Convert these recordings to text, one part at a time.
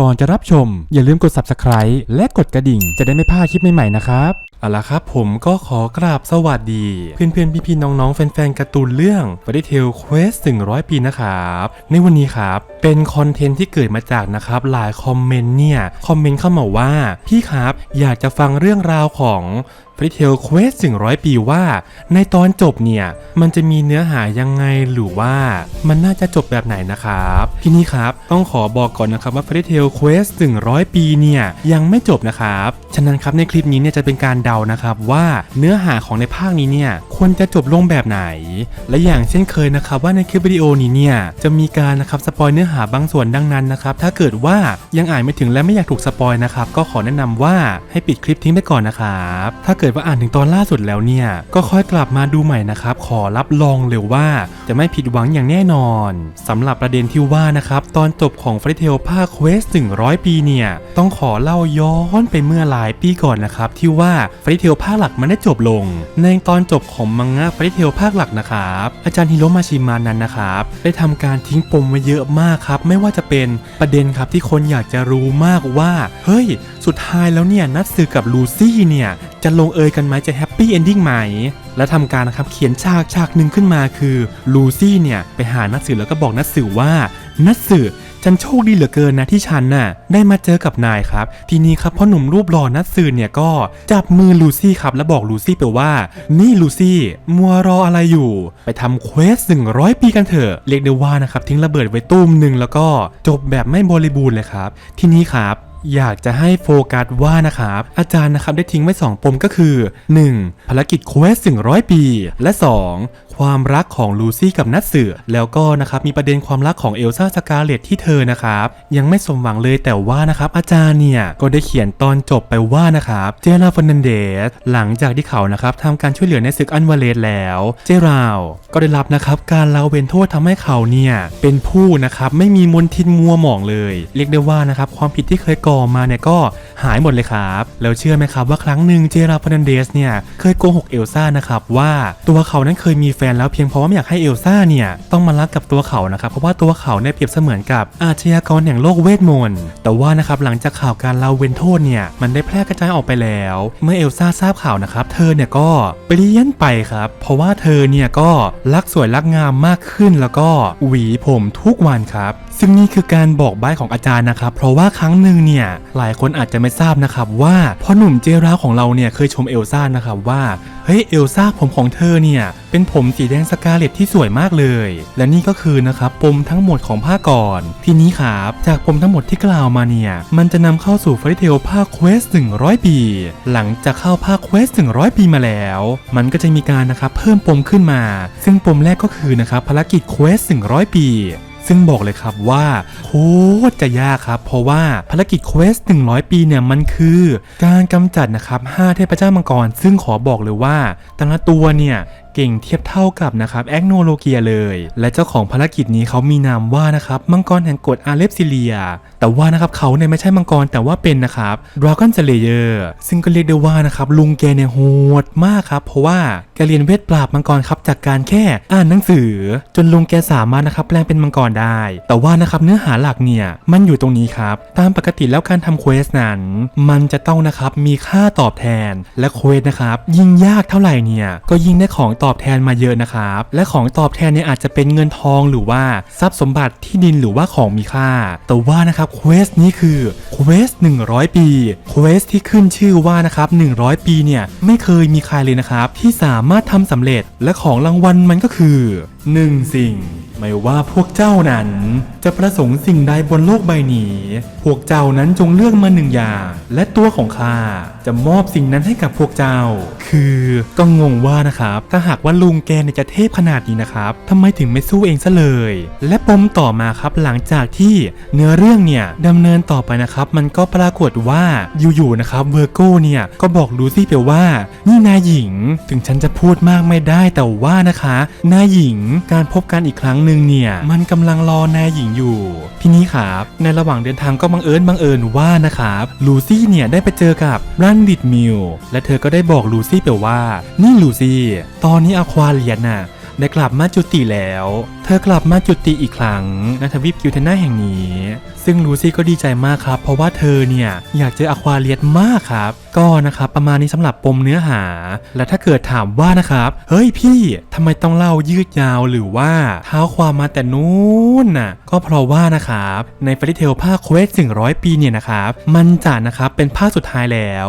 ก่อนจะรับชม อย่าลืมกด subscribe และกดกระดิ่ง จะได้ไม่พลาดคลิปใหม่ๆนะครับเอาละครับผมก็ขอกราบสวัสดี เพื่อนๆ พี่ๆ น้องๆ แฟนๆการ์ตูนเรื่อง Fairy Tail Quest 100 ปีนะครับ ในวันนี้ครับ เป็นคอนเทนต์ที่เกิดมาจากนะครับ หลายคอมเมนต์เนี่ย คอมเมนต์เข้ามาว่า พี่ครับ อยากจะฟังเรื่องราวของ ฟริเทลเควส100 ปีว่า ในตอนจบเนี่ย มันจะมีเนื้อหายังไงหรือว่ามันน่าจะจบแบบไหนนะครับ ทีนี้ครับ ต้องขอบอกก่อนนะครับว่าฟริเทลเควส100 ปีเนี่ยยังไม่จบนะครับ ฉะนั้นครับในคลิปนี้เนี่ยจะเป็นการเดานะครับว่าเนื้อหาของในภาคนี้เนี่ยควรจะจบลงแบบไหน และอย่างเช่นเคยนะครับว่าในคลิปวิดีโอนี้เนี่ยจะมีการนะครับสปอยเนื้อหาบางส่วนดังนั้นนะครับถ้าเกิดว่ายังอ่านไม่ถึงและไม่อยากถูกสปอยนะครับก็ขอแนะนำว่าให้ปิดคลิปทิ้งไปก่อนนะครับถ้าเกิดว่าอ่านถึงตอนล่าสุดแล้วเนี่ย ก็ค่อยกลับมาดูใหม่นะครับ ขอรับรองเลยว่าจะไม่ผิดหวังอย่างแน่นอนสำหรับประเด็นที่ว่านะครับ ตอนจบของฟริเทลภาคเควส100 ปีเนี่ย ต้องขอเล่าย้อนไปเมื่อหลายปีก่อนนะครับ ที่ว่าฟริเทลภาคหลักมันได้จบลง ในตอนจบของมังงะฟริเทลภาคหลักนะครับอาจารย์ฮิโรมาชิมานั้นนะครับได้ทำการทิ้งปมไว้เยอะมากครับ ไม่ว่าจะเป็นประเด็นครับที่คนอยากจะรู้มากว่า เฮ้ย สุดท้ายแล้วเนี่ยนัดสือกับลูซี่เนี่ยจะลงเอยกันไหมจะแฮปปี้เอนดิ้งไหม และทำการนะครับเขียนฉากฉากหนึ่งขึ้นมาคือลูซี่เนี่ยไปหานัดสือแล้วก็บอกนัดสือว่านัดสือฉันโชคดีเหลือเกินนะที่ฉันน่ะได้มาเจอกับนายครับ ทีนี้ครับพ่อหนุ่มรูปหล่อนัดสือเนี่ยก็จับมือลูซี่ครับแล้วบอกลูซี่ไปว่า นี่ลูซี่มัวรออะไรอยู่ ไปทำเควสหนึ่งร้อยปีกันเถอะเรียกได้ว่านะครับทิ้งระเบิดไว้ตุ้มหนึ่งแล้วก็จบแบบไม่บริบูรณ์เลยครับ ทีนี้ครับ อยากจะให้โฟกัสว่านะครับ อาจารย์นะครับได้ทิ้งไว้ 2 ปมก็คือ 1. ภารกิจเควสถึงร้อยปี และ 2. ความรักของลูซี่กับนัทสือแล้วก็นะครับมีประเด็นความรักของเอลซ่าสกาเลตที่เธอนะครับยังไม่สมหวังเลยแต่ว่านะครับอาจารย์เนี่ยก็ได้เขียนตอนจบไปว่านะครับเจราฟอนันเดสหลังจากที่เขานะครับทำการช่วยเหลือในศึกอันวาเลสแล้ว เจราก็ได้รับนะครับการละเวนโทษทำให้เขาเนี่ยเป็นผู้นะครับไม่มีมนทินมัวหมองเลย เรียกได้ว่านะครับความผิดที่เคยก่อมาเนี่ยก็หายหมดเลยครับแล้วเชื่อไหมครับว่าครั้งหนึ่งเจราฟอนันเดสเนี่ยเคยโกหกเอลซ่านะครับว่าตัวเขานั้นเคยมีแฟนแล้วเพียงเพราะว่าไม่อยากให้เอลซ่าเนี่ยต้องมารักกับตัวเขานะครับเพราะว่าตัวเขาเนี่ยเปรียบเสมือนกับอาชญากรแห่งโลกเวทมนต์แต่ว่านะครับหลังจากข่าวการละเว้นโทษเนี่ยมันได้แพร่กระจายออกไปแล้ว เมื่อเอลซ่าทราบข่าวนะครับเธอเนี่ยก็เปลี่ยนไปครับ เพราะว่าเธอเนี่ยก็รักสวยรักงามมากขึ้นแล้วก็หวีผมทุกวันครับซึ่งนี่คือการบอกใบ้ของอาจารย์นะครับ เพราะว่าครั้งหนึ่งเนี่ยหลายคนอาจจะไม่ทราบนะครับว่าพ่อหนุ่มเจราของเราเนี่ยเคยชมเอลซ่านะครับว่าเฮ้ยเอลซ่าผมของเธอเนี่ย เป็นผมสีแดงสกาเลตที่สวยมากเลย และนี่ก็คือนะครับปมทั้งหมดของภาคก่อน ทีนี้ครับจากปมทั้งหมดที่กล่าวมาเนี่ย มันจะนำเข้าสู่ฟริเทลภาคเควส100 ปี หลังจากเข้าภาคเควส100 ปีมาแล้ว มันก็จะมีการนะครับเพิ่มปมขึ้นมา ซึ่งปมแรกก็คือนะครับภารกิจเควส100 ปี ซึ่งบอกเลยครับว่าโคตรจะยากครับ เพราะว่าภารกิจเควส100 ปีเนี่ยมันคือ การกำจัดนะครับ5เทพเจ้ามังกร ซึ่งขอบอกเลยว่าแต่ละตัวเนี่ย เก่งเทียบเท่ากับนะครับแอกโนโลเกียเลย และเจ้าของภารกิจนี้เขามีนามว่านะครับมังกรแห่งกฎอาเลฟซิเลีย แต่ว่านะครับเขาเนี่ยไม่ใช่มังกรแต่ว่าเป็นนะครับดราก้อนเซเลเยอร์ซึ่งก็เรียกได้ว่านะครับลุงแกเนี่ยโหดมากครับ เพราะว่าแกเรียนเวทปราบมังกรครับจากการแค่อ่านหนังสือ จนลุงแกสามารถนะครับแปลงเป็นมังกรได้ แต่ว่านะครับเนื้อหาหลักเนี่ยมันอยู่ตรงนี้ครับตามปกติแล้วการทำเควสนั้น มันจะต้องนะครับมีค่าตอบแทนและเควสนะครับยิ่งยากเท่าไหร่เนี่ยก็ยิ่งได้ของตอบแทนมาเยอะนะครับ และของตอบแทนเนี่ยอาจจะเป็นเงินทองหรือว่าทรัพย์สมบัติที่ดินหรือว่าของมีค่า แต่ว่านะครับเควสนี้คือเควส100 ปีเควสที่ขึ้นชื่อว่านะครับ100 ปีเนี่ยไม่เคยมีใครเลยนะครับที่สามารถทำสำเร็จและของรางวัลมันก็คือ 1 สิ่ง ไม่ว่าพวกเจ้านั้น จะประสงค์สิ่งใดบนโลกใบนี้ พวกเจ้านั้นจงเลือกมาหนึ่งอย่าง และตัวของข้าจะมอบสิ่งนั้นให้กับพวกเจ้า คือก็งงว่านะครับ ถ้าหากว่าลุงแกเนี่ยจะเทพขนาดนี้นะครับทำไมถึงไม่สู้เองซะเลย และปมต่อมาครับหลังจากที่เนื้อเรื่องเนี่ยดำเนินต่อไปนะครับ มันก็ปรากฏว่าอยู่ๆนะครับเวอร์โกเนี่ยก็บอกลูซี่ไปว่า นี่นายหญิง ถึงฉันจะพูดมากไม่ได้แต่ว่านะคะนายหญิงการพบกันอีกครั้งหนึ่งเนี่ยมันกำลังรอนายหญิงอยู่ ทีนี้ครับในระหว่างเดินทางก็บังเอิญบังเอิญว่านะครับลูซี่เนี่ยได้ไปเจอกับรันดิดมิลและเธอก็ได้บอกลูซี่ไปว่า นี่ลูซี่ตอนนี้อควาเลียนน่ะได้กลับมาจุติแล้ว เธอกลับมาจุติอีกครั้งณทวีปกิวเทนาแห่งนี้ซึ่งลูซี่ก็ดีใจมากครับ เพราะว่าเธอเนี่ยอยากเจออควาเรียสมากครับ ก็นะครับประมาณนี้สำหรับปมเนื้อหา และถ้าเกิดถามว่านะครับ เฮ้ยพี่ทำไมต้องเล่ายืดยาวหรือว่าเท้าความมาแต่นู้นน่ะก็เพราะว่านะครับในฟริเทลภาคเควสถึงร้อยปีเนี่ยนะครับมันจะนะครับเป็นภาคสุดท้ายแล้ว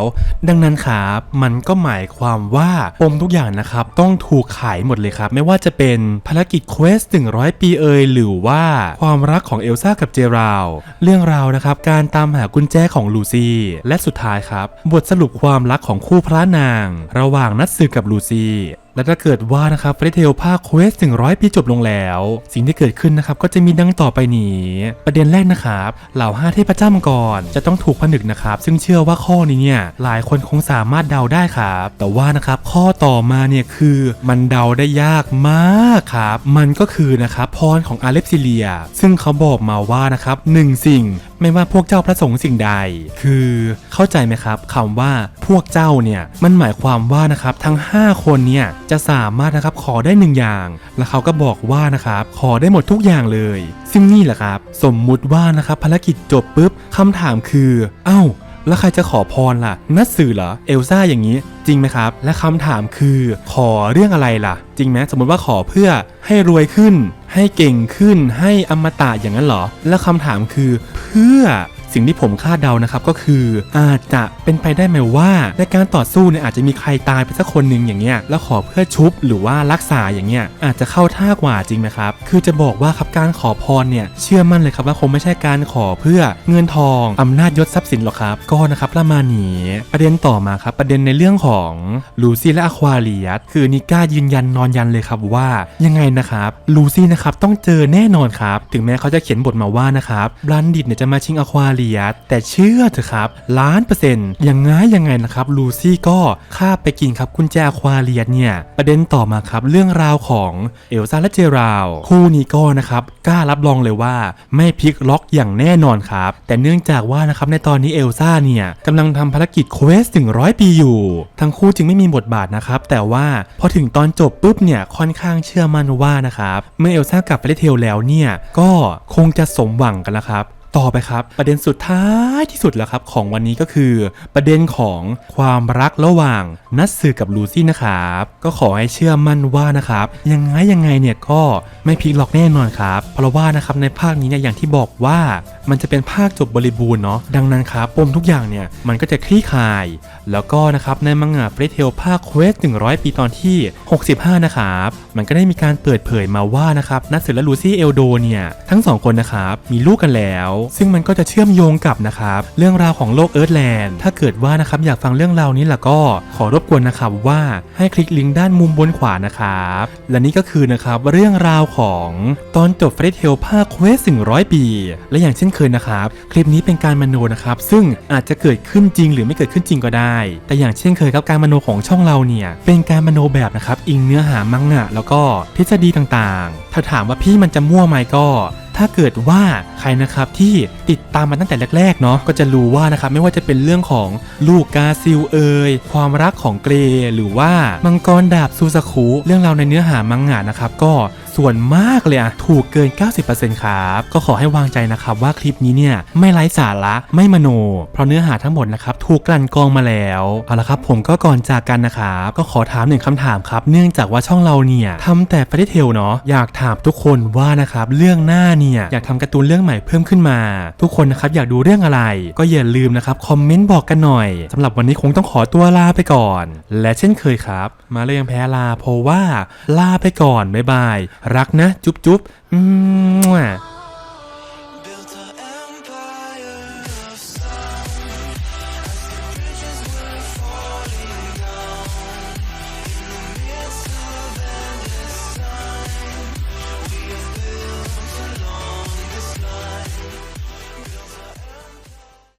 ดังนั้นครับมันก็หมายความว่าปมทุกอย่างนะครับต้องถูกไขหมดเลยครับ ไม่ว่าจะเป็นภารกิจเควสถึงร้อยปีเอ่ยหรือว่าความรักของเอลซ่ากับเจราวเรื่องราวนะครับการตามหากุญแจของลูซี่และสุดท้ายครับ บทสรุปความรักของคู่พระนาง ระหว่างนัตสึกับลูซี่ และถ้าเกิดว่านะครับเฟรเทลภาคเควสถึงร้อยปีจบลงแล้ว สิ่งที่เกิดขึ้นนะครับก็จะมีดังต่อไปนี้ ประเด็นแรกนะครับ เหล่าห้าเทพเจ้ามังกรจะต้องถูกผนึกนะครับ ซึ่งเชื่อว่าข้อนี้เนี่ยหลายคนคงสามารถเดาได้ครับ แต่ว่านะครับข้อต่อมาเนี่ยคือมันเดาได้ยากมากครับ มันก็คือนะครับพรของอาเลปซิเลีย ซึ่งเขาบอกมาว่านะครับหนึ่งสิ่ง ไม่ว่าพวกเจ้าพระสงฆ์สิ่งใด คือเข้าใจไหมครับคำว่าพวกเจ้าเนี่ยมันหมายความว่านะครับทั้ง 5 คนเนี่ยจะสามารถนะครับขอได้หนึ่งอย่าง แล้วเขาก็บอกว่านะครับขอได้หมดทุกอย่างเลย ซึ่งนี่แหละครับ สมมุติว่านะครับภารกิจจบปุ๊บคำถามคือ เอ้า แล้วใครจะขอพรล่ะ นัดสื่อเหรอ เอลซ่าอย่างนี้ จริงไหมครับ และคำถามคือขอเรื่องอะไรล่ะ จริงไหมสมมติว่าขอเพื่อให้รวยขึ้น ให้เก่งขึ้น ให้อมตะอย่างนั้นเหรอ และคำถามคือเพื่อ สิ่งที่ผมคาดเดานะครับก็คืออาจจะเป็นไปได้ไหมว่า ในการต่อสู้เนี่ยอาจจะมีใครตายไปสักคนหนึ่งอย่างเงี้ยแล้วขอเพื่อชุบหรือว่ารักษาอย่างเงี้ยอาจจะเข้าท่ากว่าจริงไหมครับ คือจะบอกว่าครับการขอพรเนี่ยเชื่อมั่นเลยครับว่าคงไม่ใช่การขอเพื่อเงินทองอำนาจยศทรัพย์สินหรอกครับก็นะครับประมาณนี้ประเด็นต่อมาครับประเด็นในเรื่องของลูซี่และอควาเรียสคือนิก้ายืนยันนอนยันเลยครับว่ายังไงนะครับลูซี่นะครับต้องเจอแน่นอนครับถึงแม้เขาจะเขียนบทมาว่านะครับบลันดิตเนี่ยจะมาชิงอควาเียสแต่เชื่อเถอะครับล้านเปอร์เซ็นต์ยังไงยังไงนะครับลูซี่ก็ข้าไปกินครับกุญแจควาเรียสเนี่ย ประเด็นต่อมาครับเรื่องราวของเอลซ่าและเจราวคู่นี้ก็นะครับกล้ารับรองเลยว่าไม่พลิกล็อกอย่างแน่นอนครับ แต่เนื่องจากว่านะครับในตอนนี้เอลซ่าเนี่ยกำลังทำภารกิจเควสถึงร้อยปีอยู่ ทั้งคู่จึงไม่มีบทบาทนะครับ แต่ว่าพอถึงตอนจบปุ๊บเนี่ยค่อนข้างเชื่อมั่นว่านะครับเมื่อเอลซ่ากลับไปได้เทลแล้วเนี่ยก็คงจะสมหวังกันแล้วครับ ต่อไปครับ ประเด็นสุดท้ายที่สุดแล้วครับ ของวันนี้ก็คือ ประเด็นของความรักระหว่างนัทสือกับลูซี่นะครับก็ขอให้เชื่อมั่นว่านะครับยังไงยังไงเนี่ยก็ไม่พลิกล็อกแน่นอนครับ เพราะว่านะครับในภาคนี้เนี่ยอย่างที่บอกว่ามันจะเป็นภาคจบบริบูรณ์เนาะดังนั้นครับปมทุกอย่างเนี่ยมันก็จะคลี่คลาย แล้วก็นะครับในมังงะเฟรเทลภาคเควส100 ปีตอนที่ 65 นะครับมันก็ได้มีการเปิดเผยมาว่านะครับนัทสือและลูซี่เอลโดเนี่ยทั้งสองคนนะครับมีลูกกันแล้วซึ่งมันก็จะเชื่อมโยงกับนะครับเรื่องราวของโลกเอิร์ธแลนด์ถ้าเกิดว่านะครับอยากฟังเรื่องราวนี้ล่ะก็ขอรบกวนนะครับว่าให้คลิกลิงก์ด้านมุมบนขวานะครับและนี่ก็คือนะครับเรื่องราวของตอนจบเฟรเทลภาคเควส100ปี และอย่างเช่นเคยนะครับคลิปนี้เป็นการมโนนะครับซึ่งอาจจะเกิดขึ้นจริงหรือไม่เกิดขึ้นจริงก็ได้ แต่อย่างเช่นเคยครับการมโนของช่องเราเนี่ยเป็นการมโนแบบนะครับอิงเนื้อหามังงะแล้วก็ทฤษฎีต่างๆ ถ้าถามว่าพี่มันจะมั่วไหมก็ ถ้าเกิดว่าใครนะครับที่ติดตามมาตั้งแต่แรกๆเนาะก็จะรู้ว่านะครับไม่ว่าจะเป็นเรื่องของลูกกาซิลเอยความรักของเกรหรือว่ามังกรดาบซูซาคุเรื่องราวในเนื้อหามังงะนะครับก็ ส่วนมากเลยอะถูกเกิน 90%ครับก็ขอให้วางใจนะครับว่าคลิปนี้เนี่ยไม่ไร้สาระไม่มโน เพราะเนื้อหาทั้งหมดนะครับถูกกลั่นกรองมาแล้วเอาละครับผมก็ก่อนจากกันนะครับก็ขอถามหนึ่งคำถามครับ เนื่องจากว่าช่องเราเนี่ยทำแต่ฟร a เทลเนาะอยากถามทุกคนว่านะครับเรื่องหน้าเนี่ยอยากทำการ์ตูนเรื่องใหม่เพิ่มขึ้นมา ทุกคนนะครับอยากดูเรื่องอะไร ก็อย่าลืมนะครับคอมเมนต์บอกกันหน่อยสำหรับวันนี้คงต้องขอตัวลาไปก่อน และเช่นเคยครับ มาเลยยังแพ้ลาเพราะว่าลาไปก่อนบ๊ายบายรักนะ จุ๊บจุ๊บอืม